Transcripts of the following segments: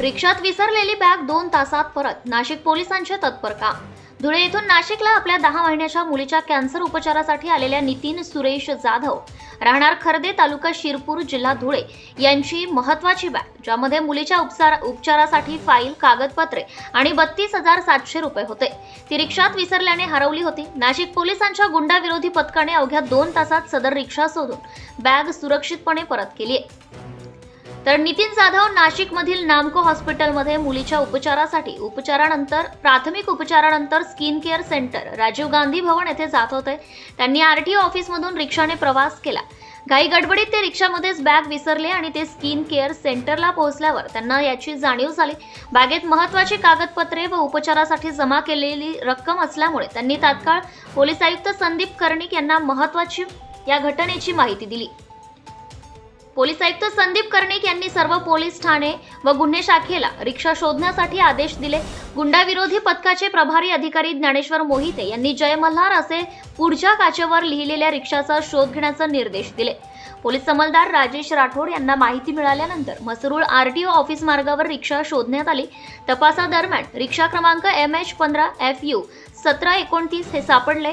रिक्षात विसरलेली बॅग दोन तासात परत नाशिक पोलिसांचे तत्पर काम. धुळे येथून नाशिकला आपल्या दहा महिन्याच्या मुलीच्या कॅन्सर उपचारासाठी आलेल्या नितीन सुरेश जाधव राहणार खर्दे तालुका शिरपूर जिल्हा धुळे. यांची महत्वाची बॅग ज्यामध्ये मुलीच्या उपचार उपचारासाठी फाईल कागदपत्रे आणि बत्तीस हजार सातशे रुपये होते. ती रिक्षात विसरल्याने हरवली होती. नाशिक पोलिसांच्या गुंडाविरोधी पथकाने अवघ्या दोन तासात सदर रिक्षा शोधून बॅग सुरक्षितपणे परत केली आहे. तर नितीन जाधव नाशिकमधील नामको हॉस्पिटलमध्ये मुलीच्या उपचारासाठी उपचारानंतर प्राथमिक उपचारानंतर skin care centre Rajiv Gandhi Bhavan येथे जात होते. त्यांनी आरटीओ ऑफिसमधून रिक्षाने प्रवास केला. घाई गडबडीत ते रिक्षामध्येच बॅग विसरले आणि ते स्किन केअर सेंटरला पोहोचल्यावर त्यांना याची जाणीव झाली. बॅगेत महत्वाची कागदपत्रे व उपचारासाठी जमा केलेली रक्कम असल्यामुळे त्यांनी तात्काळ पोलीस आयुक्त संदीप कर्णिक यांना महत्वाची या घटनेची माहिती दिली. पोलीस आयुक्त संदीप कर्णिक यांनी सर्व पोलीस ठाणे व गुन्हे शाखेला रिक्षा शोधण्यासाठी आदेश दिले. गुंडाविरोधी पथकाचे प्रभारी अधिकारी ज्ञानेश्वर मोहिते यांनी जय मल्हार असे पुढच्या काचेवर लिहिलेल्या रिक्षाचा शोध घेण्याचे निर्देश दिले. पोलीस अंमलदार राजेश राठोड यांना माहिती मिळाल्यानंतर मसरूळ आरटीओ ऑफिस मार्गावर रिक्षा शोधण्यात आली. तपासादरम्यान रिक्षा क्रमांक एम एच पंधरा एफ यू सतरा एकोणतीस हे सापडले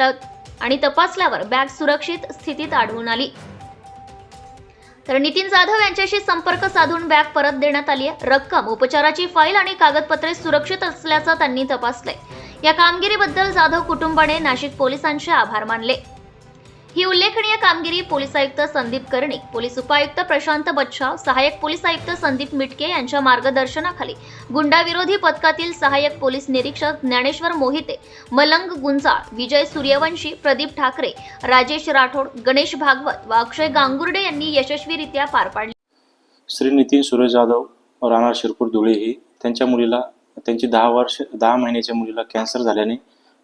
त- आणि तपासल्यावर बॅग सुरक्षित स्थितीत आढळून आली. तर नितीन जाधव यांच्याशी संपर्क साधून बॅग परत देण्यात आली आहे. रक्कम उपचाराची फाईल आणि कागदपत्रे सुरक्षित असल्याचं त्यांनी तपासलंय. या कामगिरीबद्दल जाधव कुटुंबाने नाशिक पोलिसांचे आभार मानले. ही उल्लेखनीय कामगिरी पोलीस आयुक्त संदीप कर्णिक पोलीस उपायुक्त प्रशांत बच्छाव सहाय्यक पोलीस आयुक्त संदीप मिटके यांच्या मार्गदर्शनाखाली गुंडाविरोधी पथकातील सहाय्यक पोलीस निरीक्षक ज्ञानेश्वर मोहिते मलंग गुंजाळ विजय सूर्यवंशी प्रदीप ठाकरे राजेश राठोड गणेश भागवत व अक्षय गांगुर्डे यांनी यशस्वीरित्या पार पाडली. श्री नितीन सुरेश जाधव राहणार शिरपूर धुळे हे त्यांच्या मुलीला त्यांची दहा वर्ष दहा महिन्याच्या मुलीला कॅन्सर झाल्याने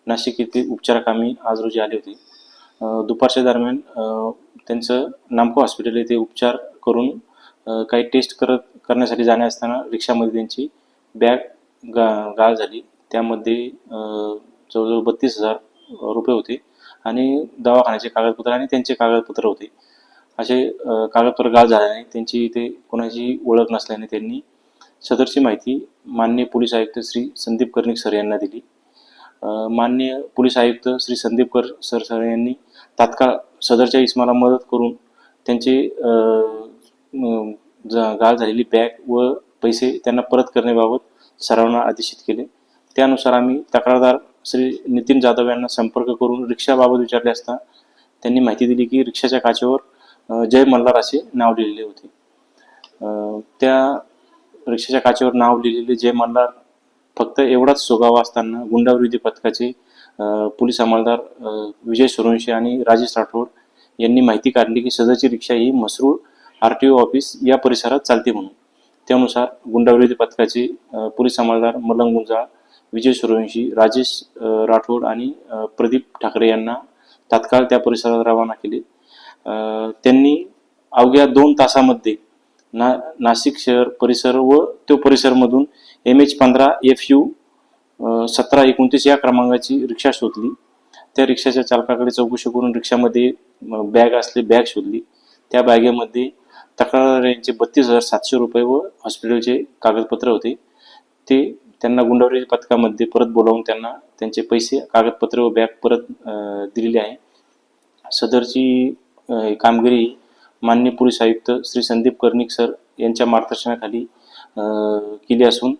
नाशिक येथे उपचाराकामी आज रोजी आले होते. दुपारच्या दरम्यान त्यांचं नामको हॉस्पिटल येथे उपचार करून काही टेस्ट करत करण्यासाठी जाण्या असताना रिक्षामध्ये त्यांची बॅग गा गाळ झाली. त्यामध्ये जवळजवळ बत्तीस हजार रुपये होते आणि दवाखान्याचे कागदपत्र आणि त्यांचे कागदपत्र होते. असे कागदपत्र गाळ झाल्याने त्यांची इथे कोणाची ओळख नसल्याने त्यांनी सदरची माहिती माननीय पोलीस आयुक्त श्री संदीप कर्णिक सर यांना दिली. माननीय पोलीस आयुक्त श्री संदीप कर सर सर यांनी तात्काळ सदरच्या इसमाला मदत करून त्यांचे ज- गाळ झालेली बॅग व पैसे त्यांना परत करण्याबाबत सर्वांना आदेशित केले. त्यानुसार आम्ही तक्रारदार श्री नितीन जाधव यांना संपर्क करून रिक्षाबाबत विचारले असता त्यांनी माहिती दिली की रिक्षाच्या काचेवर जय मल्हार असे नाव लिहिलेले होते. त्या रिक्षाच्या काचेवर नाव लिहिलेले जय मल्हार फक्त एवढाच सुगावा असताना गुंडाविरोधी पथकाचे पोलीस अंमलदार विजय सुरवंशी आणि राजेश राठोड यांनी माहिती काढली की सदरची रिक्षा ही Masrul R T O office या परिसरात चालते म्हणून. त्यानुसार गुंडाविरोधी पथकाचे पोलीस अंमलदार मलंग गुंजाळ विजय सूर्यवंशी राजेश राठोड आणि प्रदीप ठाकरे यांना तात्काळ त्या परिसरात रवाना केले. त्यांनी अवघ्या दोन तासामध्ये ना नाशिक शहर परिसर व तो परिसरमधून एम एच पंधरा एफ यू सतरा एकोणतीस या क्रमांकाची रिक्षा शोधली. त्या रिक्षाच्या चालकाकडे चौकशी करून रिक्षामध्ये बॅग असली बॅग शोधली. त्या बॅगेमध्ये तक्रार यांचे बत्तीस हजार सातशे रुपये व हॉस्पिटलचे कागदपत्र होते. ते त्यांना गुंडावरी पथकामध्ये परत बोलावून त्यांना त्यांचे पैसे कागदपत्र व बॅग परत दिलेली आहे. सदरची कामगिरी माननीय पोलीस आयुक्त श्री संदीप कर्णिक सर यांच्या मार्गदर्शनाखाली केली असून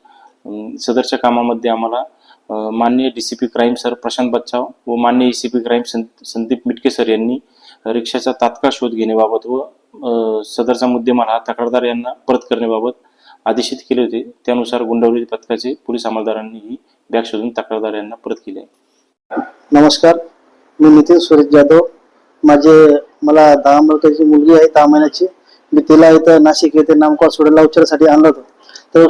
सदरच्या कामामध्ये आम्हाला माननीय D C P crime sir Prashant Bachchav व माननीय ई सी पी क्राईम सं संदीप मिटके सर यांनी रिक्षाचा तात्काळ शोध घेण्याबाबत व सदरचा मुद्देमाल हा तक्रारदार यांना परत करण्याबाबत आदेशित केले होते. त्यानुसार गुंडावली पथकाचे पोलीस अंमलदारांनी ही बॅग शोधून तक्रारदार यांना परत केली आहे. नमस्कार. मी नितीन सुरेश जाधव. माझे मला दहा वर्षाची मुलगी आहे दहा महिन्याची. मी तिला इथं नाशिक येथे नामकॉल सोडायला उपचारासाठी आणलं होतं. तर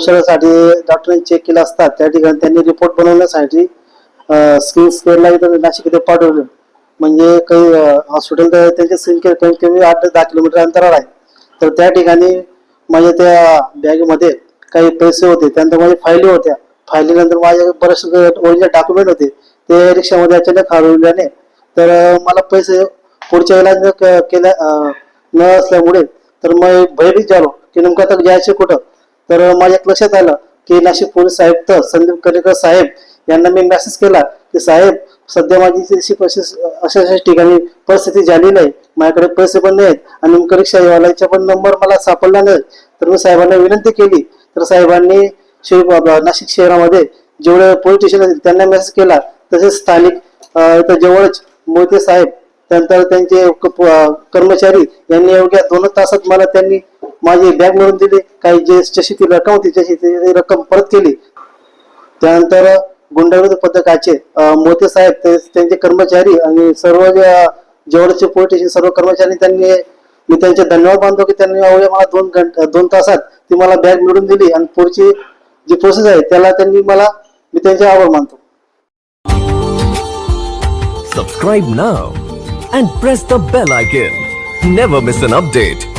डॉक्टरांनी चेक केलं असता त्या ठिकाणी त्यांनी रिपोर्ट बनवण्यासाठी स्किन केअरला इथं नाशिक येथे पाठवलं. म्हणजे काही हॉस्पिटल तर त्यांचे स्किन केअर कमीत कमी आठ दहा किलोमीटर अंतरावर आहे. तर त्या ठिकाणी माझ्या त्या बॅगेमध्ये काही पैसे होते त्यानंतर माझ्या फायली होत्या. फायलीनंतर माझे बरेचसे ओरिजिनल डॉक्युमेंट होते ते रिक्षामध्ये अचानक हरवल्याने तर मला पैसे पुढच्या वेळेला जर क- केल्या न असल्यामुळे तर मग भयभीत झालो की नेमकं आता जायचे कुठं? तर माझ्या लक्षात आलं की नाशिक पोलीस आयुक्त संदीप कलेकर साहेब यांना मी मेसेज केला की साहेब सध्या माझी तशी अशा अशा ठिकाणी परिस्थिती झालेली आहे माझ्याकडे पैसे पण नाहीत आणि नेमकं रिक्षावाल्याचा पण नंबर मला सापडला नाही. तर मी साहेबांना विनंती केली. तर साहेबांनी शिव नाशिक शहरामध्ये जेवढे पोलीस स्टेशन असतील त्यांना मेसेज केला. तसेच स्थानिक इथं जवळच मोहिते साहेब त्यानंतर त्यांचे क- कर्मचारी यांनी अवघ्या दोन तासात मला त्यांनी माझी बॅग मिळवून दिली काही जे जशी ती रक्कम होती तशी ती रक्कम परत केली. त्यानंतर गुंडाविरोधी पथकाचे मोते साहेब ते- त्यांचे कर्मचारी आणि सर्व जे जवळचे पोलीस सर्व कर्मचारी त्यांनी मी त्यांचे धन्यवाद मानतो की त्यांनी अवघ्या मला दोन घंटा दोन तासात ती मला बॅग मिळून दिली आणि पुढची जी प्रोसेस आहे त्याला त्यांनी मला मी त्यांचे आभार मानतो. Subscribe now and press the bell icon never miss an update